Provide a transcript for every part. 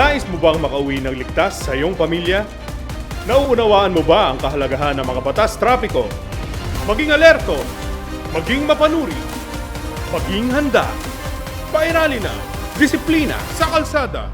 Nais mo bang makauwi ng ligtas sa iyong pamilya? Nauunawaan mo ba ang kahalagahan ng mga batas trapiko? Maging alerto, maging mapanuri, maging handa. Pairali na, disiplina sa kalsada.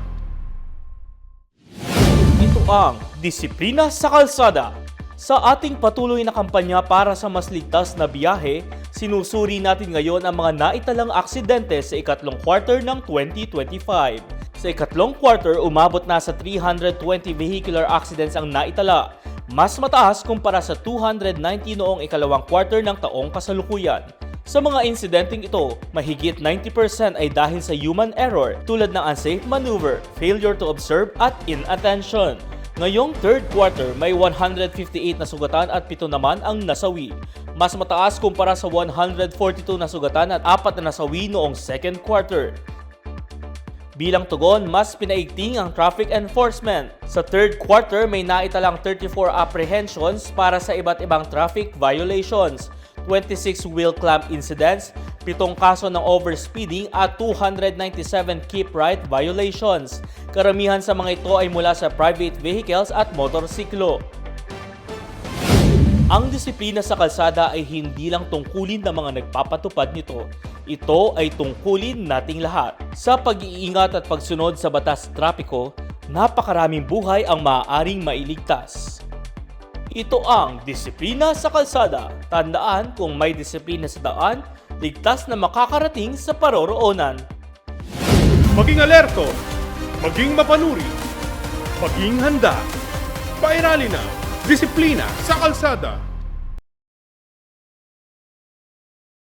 Ito ang Disiplina sa Kalsada. Sa ating patuloy na kampanya para sa mas ligtas na biyahe, sinusuri natin ngayon ang mga naitalang aksidente sa ikatlong quarter ng 2025. Sa ikatlong quarter, umabot na sa 320 vehicular accidents ang naitala, mas mataas kumpara sa 290 noong ikalawang quarter ng taong kasalukuyan. Sa mga insidenteng ito, mahigit 90% ay dahil sa human error tulad ng unsafe maneuver, failure to observe at inattention. Ngayong third quarter, may 158 na sugatan at 7 naman ang nasawi. Mas mataas kumpara sa 142 na sugatan at 4 na nasawi noong second quarter. Bilang tugon, mas pinaigting ang traffic enforcement. Sa third quarter, may naitalang 34 apprehensions para sa iba't ibang traffic violations, 26 wheel clamp incidents, 7 kaso ng overspeeding at 297 keep right violations. Karamihan sa mga ito ay mula sa private vehicles at motorsiklo. Ang disiplina sa kalsada ay hindi lang tungkulin ng mga nagpapatupad nito. Ito ay tungkulin nating lahat. Sa pag-iingat at pagsunod sa batas trapiko, napakaraming buhay ang maaaring mailigtas. Ito ang disiplina sa kalsada. Tandaan kung may disiplina sa daan, ligtas na makakarating sa paroroonan. Maging alerto, maging mapanuri, maging handa. Pairali na, disiplina sa kalsada.